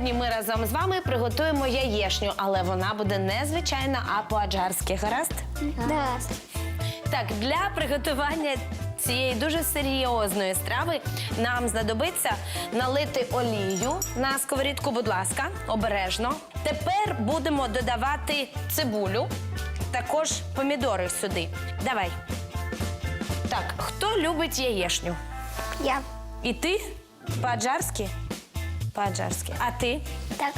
Ми разом з вами приготуємо яєшню, але вона буде не звичайна, а по-аджарськи. Гаразд? Да. Так, для приготування цієї дуже серйозної страви нам знадобиться налити олію на сковорідку, будь ласка, обережно. Тепер будемо додавати цибулю, також помідори сюди. Давай. Так, хто любить яєшню? Я. І ти? По-аджарськи? По-аджарськи. А ти? Так.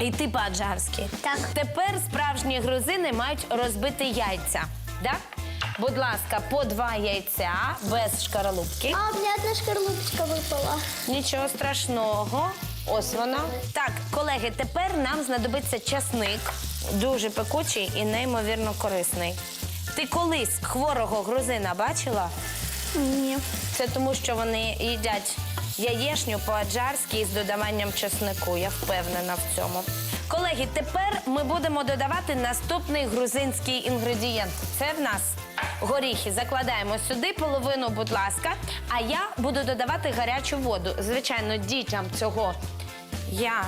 І ти по-аджарськи. Так. Тепер справжні грузини мають розбити яйця. Да? Будь ласка, по два яйця без шкаралупки. А у меня одна шкарлупочка выпала. Нічого страшного. Ось вона. Так, колеги, тепер нам знадобиться часник. Дуже пекучий і неймовірно корисний. Ти колись хворого грузина бачила? Ні. Це тому, що вони їдять яєшню по-аджарськи із додаванням чеснику. Я впевнена в цьому. Колеги, тепер ми будемо додавати наступний грузинський інгредієнт. Це в нас горіхи. Закладаємо сюди половину, будь ласка. А я буду додавати гарячу воду. Звичайно, дітям цього я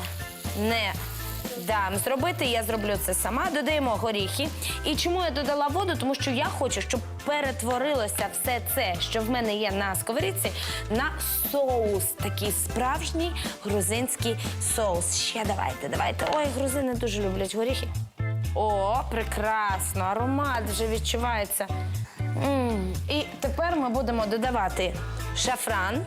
не дам зробити. Я зроблю це сама. Додаємо горіхи. І чому я додала воду? Тому що я хочу, щоб перетворилося все це, що в мене є на сковорідці, на соус. Такий справжній грузинський соус. Ще давайте, давайте. Ой, грузини дуже люблять горіхи. О, прекрасно! Аромат вже відчувається. І тепер ми будемо додавати шафран.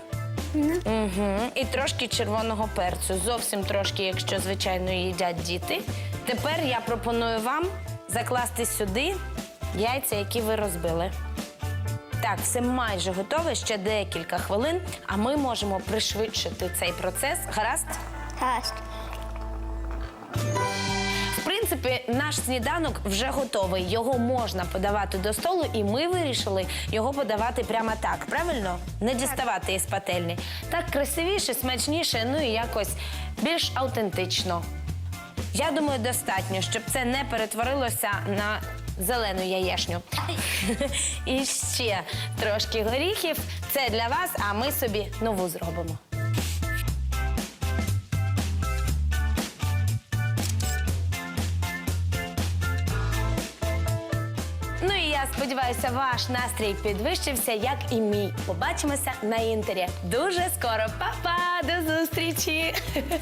Угу. І трошки червоного перцю. Зовсім трошки, якщо звичайно їдять діти. Тепер я пропоную вам закласти сюди яйця, які ви розбили. Так, все майже готове, ще декілька хвилин, а ми можемо пришвидшити цей процес. Гаразд? Раз. Принципі, наш сніданок вже готовий. Його можна подавати до столу, і ми вирішили його подавати прямо так. Правильно? Не діставати із пательні. Так красивіше, смачніше, ну і якось більш автентично. Я думаю, достатньо, щоб це не перетворилося на зелену яєшню. І ще трошки горіхів. Це для вас, а ми собі нову зробимо. Я сподіваюся, ваш настрій підвищився, як і мій. Побачимося на інтері дуже скоро. Па-па, до зустрічі!